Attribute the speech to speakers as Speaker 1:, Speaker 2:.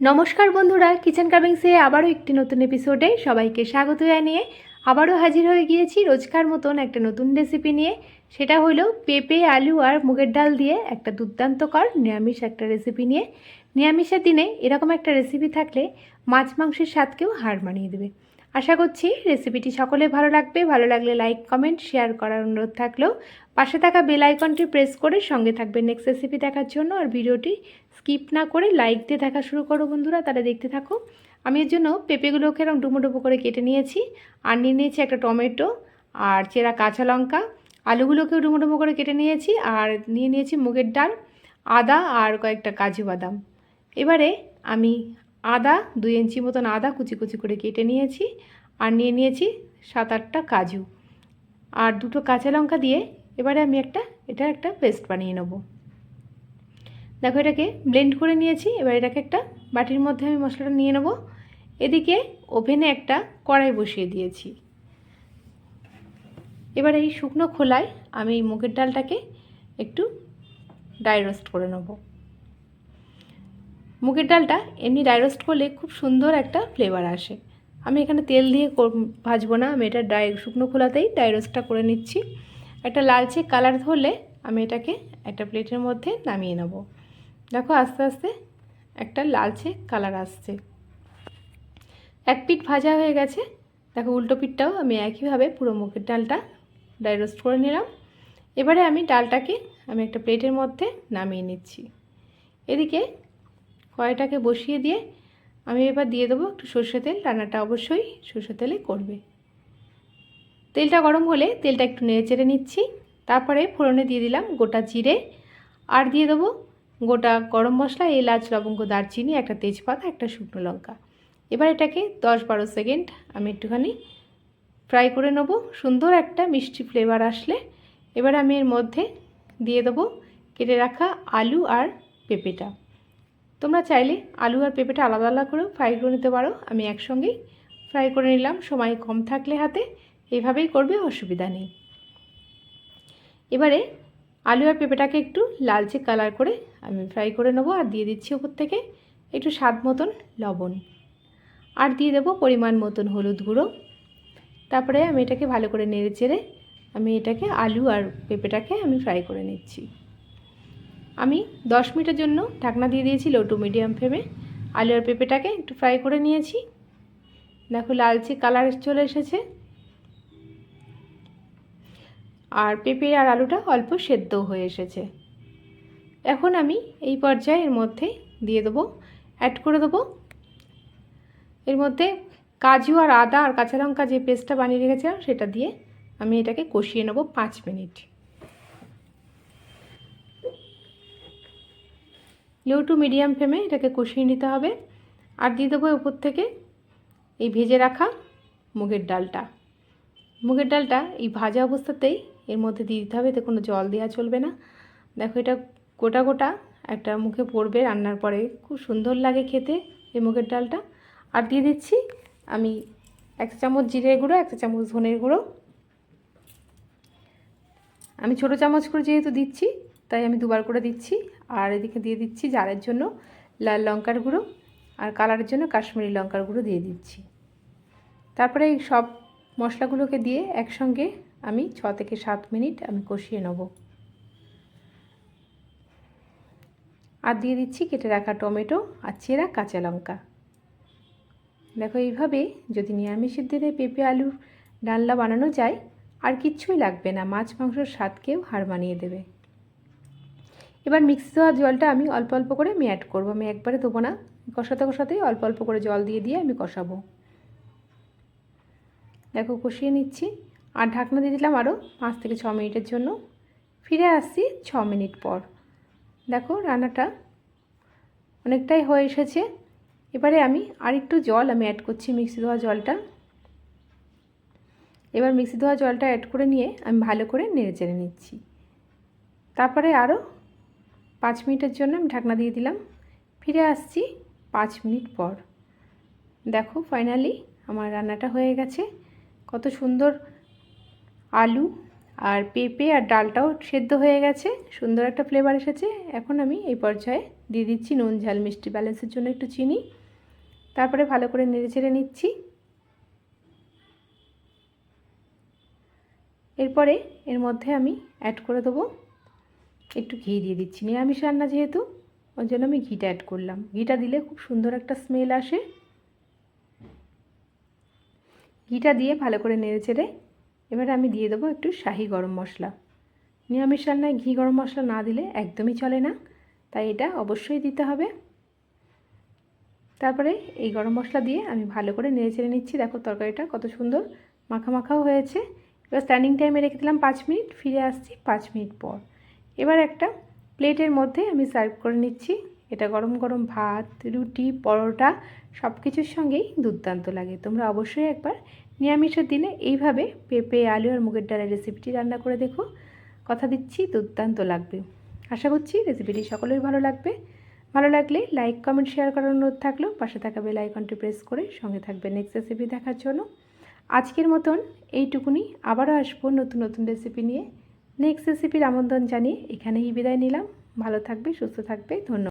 Speaker 1: নমস্কার বন্ধুরা কিচেন কার্ভিংসে আবারও একটি নতুন এপিসোডে সবাইকে স্বাগত জানিয়ে আবারও হাজির হয়ে গিয়েছি রোজকার মতন একটা নতুন রেসিপি নিয়ে। সেটা হলো পেঁপে, আলু আর মুগের ডাল দিয়ে একটা দুর্দান্তকর নিরামিষ একটা রেসিপি নিয়ে। নিরামিষের দিনে এরকম একটা রেসিপি থাকলে মাছ মাংসের স্বাদকেও হার মানিয়ে দেবে। আশা করছি রেসিপিটি সকলে ভালো লাগবে। ভালো লাগলে লাইক, কমেন্ট, শেয়ার করার অনুরোধ থাকলেও পাশে থাকা বেল আইকনটি প্রেস করে সঙ্গে থাকবে নেক্সট রেসিপি দেখার জন্য। আর ভিডিওটি স্কিপ না করে লাইক দিয়ে দেখা শুরু করো বন্ধুরা, তাহলে দেখতে থাকো। আমি এর জন্য পেঁপেগুলোকে এরকম ডুমো ডুমো করে কেটে নিয়েছি। আর নিয়ে নিয়েছি একটা টমেটো আর চেরা কাঁচা লঙ্কা। আলুগুলোকেও ডুমো ডুমো করে কেটে নিয়েছি। আর নিয়ে নিয়েছি মুগের ডাল, আদা আর কয়েকটা কাজু বাদাম। এবারে আমি আদা দুই ইঞ্চি মতন আদা কুচি কুচি করে কেটে নিয়েছি আর নিয়ে নিয়েছি সাত আটটা কাজু। আর দুটো কাঁচা লঙ্কা দিয়ে এবারে আমি একটা এটা একটা পেস্ট বানিয়ে নেব। দেখো এটাকে ব্লেন্ড করে নিয়েছি, এবার এটাকে একটা বাটির মধ্যে আমি মশলাটা নিয়ে নেব। এদিকে ওভেনে একটা কড়াই বসিয়ে দিয়েছি। এবার এই শুকনো খোলায় আমি এই মুগের ডালটাকে একটু ড্রাই রোস্ট করে নেব। মুগের ডালটা এমনি ড্রাই রোস্ট করলে খুব সুন্দর একটা ফ্লেভার আসে। আমি এখানে তেল দিয়ে ভাজবো না, আমি এটা ড্রাই শুকনো খোলাতেই ড্রাই রোস্টটা করে নিচ্ছি। একটা লালচে কালার ধরলে আমি এটাকে একটা প্লেটের মধ্যে নামিয়ে নেব। দেখো আস্তে আস্তে একটা লালচে কালার আসছে। এক পিঠ ভাজা হয়ে গেছে। দেখো উল্টো পিঠটাও আমি একইভাবে পুরো মুগের ডালটা ড্রাই রোস্ট করে নিলাম। এবারে আমি ডালটাকে আমি একটা প্লেটের মধ্যে নামিয়ে নিচ্ছি। এদিকে কড়াইটাকে বসিয়ে দিয়ে আমি এবার দিয়ে দেবো একটু সর্ষে তেল। রান্নাটা অবশ্যই সর্ষে তেলে করবে। তেলটা গরম হলে তেলটা একটু নেড়ে চেড়ে নিচ্ছি। তারপরে ফোড়নে দিয়ে দিলাম গোটা জিরে। আর দিয়ে দেবো গোটা গরম মশলা, এলাচ, লবঙ্গ, দারচিনি, একটা তেজপাতা, একটা শুকনো লঙ্কা। এবার এটাকে দশ বারো সেকেন্ড আমি একটুখানি ফ্রাই করে নেব। সুন্দর একটা মিষ্টি ফ্লেভার আসলে। এবার আমি এর মধ্যে দিয়ে দেবো কেটে রাখা আলু আর পেঁপেটা। তোমরা চাইলে আলু আর পেঁপেটা আলাদা আলাদা করেও ফ্রাই করে নিতে পারো। আমি একসঙ্গেই ফ্রাই করে নিলাম। সময় কম থাকলে হাতে এইভাবেই করবে, অসুবিধা নেই। এবারে আলু আর পেঁপেটাকে একটু লালচে কালার করে আমি ফ্রাই করে নেব আর দিয়ে দিচ্ছি ওপর থেকে একটু স্বাদ মতন লবণ। আর দিয়ে দেবো পরিমাণ মতন হলুদ গুঁড়ো। তারপরে আমি এটাকে ভালো করে নেড়ে চেড়ে আমি এটাকে আলু আর পেঁপেটাকে আমি ফ্রাই করে নিচ্ছি। আমি দশ মিনিটের জন্য ঢাকনা দিয়ে দিয়েছি লো টু মিডিয়াম ফ্লেমে আলু আর পেঁপেটাকে একটু ফ্রাই করে নিয়েছি। দেখো লালচে কালার চলে এসেছে। আর পেঁপে আর আলুটা অল্প সেদ্ধ হয়ে এসেছে। এখন আমি এই পর্যায়ে এর মধ্যে দিয়ে দেবো অ্যাড করে দেবো। এর মধ্যে কাজু আর আদা আর কাঁচা লঙ্কা যে পেস্টটা বানিয়ে রেখেছিলাম সেটা দিয়ে আমি এটাকে কষিয়ে নেব পাঁচ মিনিট। লো টু মিডিয়াম ফ্লেমে এটাকে কষিয়ে নিতে হবে। আর দিয়ে দেবো উপর থেকে এই ভেজে রাখা মুগের ডালটা। মুগের ডালটা এই ভাজা অবস্থাতেই এর মধ্যে দিয়ে দিতে হবে, এতে কোনো জল দেওয়া চলবে না। দেখো এটা গোটা গোটা একটা মুখে পড়বে রান্নার পরে। খুব সুন্দর লাগে খেতে এই মুগের ডালটা। আর দিয়ে দিচ্ছি আমি এক চামচ জিরে গুঁড়ো, এক চামচ ধনের গুঁড়ো। আমি ছোটো চামচ করে যেহেতু দিচ্ছি তাই আমি দুবার করে দিচ্ছি। আর এদিকে দিয়ে দিচ্ছি জারের জন্য লাল লঙ্কার গুঁড়ো আর কালারের জন্য কাশ্মীরি লঙ্কার গুঁড়ো দিয়ে দিচ্ছি। তারপরে এই সব মশলাগুলোকে দিয়ে একসঙ্গে আমি ছ থেকে সাত মিনিট আমি কষিয়ে নেব। আর দিয়ে দিচ্ছি কেটে রাখা টমেটো আর চেরা কাঁচা লঙ্কা। দেখো এইভাবে যদি নিরামিষের দিনে পেঁপে আলুর ডালনা বানানো যায়, আর কিচ্ছুই লাগবে না। মাছ মাংসর স্বাদকেও হার মানিয়ে দেবে। এবার মিক্সি দেওয়া জলটা আমি অল্প অল্প করে আমি অ্যাড করব। আমি একবারে দেবো না, কষাতে কষাতেই অল্প অল্প করে জল দিয়ে দিয়ে আমি কষাবো। দেখো কষিয়ে নিচ্ছি। আর ঢাকনা দিয়ে দিলাম আরও পাঁচ থেকে ছ মিনিটের জন্য। ফিরে আসছি ছ মিনিট পর। দেখো রান্নাটা অনেকটাই হয়ে এসেছে। এবারে আমি আর একটু জল আমি অ্যাড করছি মিক্সি ধোয়া জলটা। এবার মিক্সি ধোয়া জলটা অ্যাড করে নিয়ে আমি ভালো করে নেড়ে চেড়ে নিচ্ছি। তারপরে আরও পাঁচ মিনিটের জন্য আমি ঢাকনা দিয়ে দিলাম। ফিরে আসছি পাঁচ মিনিট পর। দেখো ফাইনালি আমার রান্নাটা হয়ে গেছে। কত সুন্দর আলু আর পেঁপে আর ডালটাও সেদ্ধ হয়ে গেছে। সুন্দর একটা ফ্লেভার এসেছে। এখন আমি এই পর্যায়ে দিয়ে দিচ্ছি নুন, ঝাল, মিষ্টি ব্যালেন্সের জন্য একটু চিনি। তারপরে ভালো করে নেড়ে চেড়ে নিচ্ছি। এরপরে এর মধ্যে আমি অ্যাড করে দেবো একটু ঘি দিয়ে দিচ্ছি। নিরামিষ রান্না যেহেতু ওই জন্য আমি ঘিটা অ্যাড করলাম। ঘিটা দিলে খুব সুন্দর একটা স্মেল আসে। ঘিটা দিয়ে ভালো করে নেড়ে চেড়ে এবারে আমি দিয়ে দেবো একটু শাহি গরম মশলা। নিরামিষ রান্নায় ঘি গরম মশলা না দিলে একদমই চলে না, তাই এটা অবশ্যই দিতে হবে। তারপরে এই গরম মশলা দিয়ে আমি ভালো করে নেড়ে চেড়ে নিচ্ছি। দেখো তরকারিটা কত সুন্দর মাখা মাখাও হয়েছে। এবার স্ট্যান্ডিং টাইমে রেখে দিলাম পাঁচ মিনিট, ফিরে আসছি পাঁচ মিনিট পর। এবার একটা প্লেটের মধ্যে আমি সার্ভ করে নিচ্ছি। এটা গরম গরম ভাত, রুটি, পরোটা সব কিছুর সঙ্গেই দুর্দান্ত লাগে। তোমরা অবশ্যই একবার নিরামিষের দিনে এইভাবে পেঁপে, আলু আর মুগের ডালের রেসিপিটি রান্না করে দেখো। কথা দিচ্ছি, দুর্দান্ত লাগবে। আশা করছি রেসিপিটি সকলের ভালো লাগবে। ভালো লাগলে লাইক কমেন্ট শেয়ার করার অনুরোধ থাকলেও পাশে থাকা বেল আইকনটি প্রেস করে সঙ্গে থাকবে নেক্সট রেসিপি দেখার জন্য। আজকের মতন এইটুকুনি। আবারও আসব নতুন নতুন রেসিপি নিয়ে। নেক্সট রেসিপির আমন্ত্রণ জানিয়ে এখানেই বিদায় নিলাম। ভালো থাকবে সুস্থ থাকবে। ধন্যবাদ।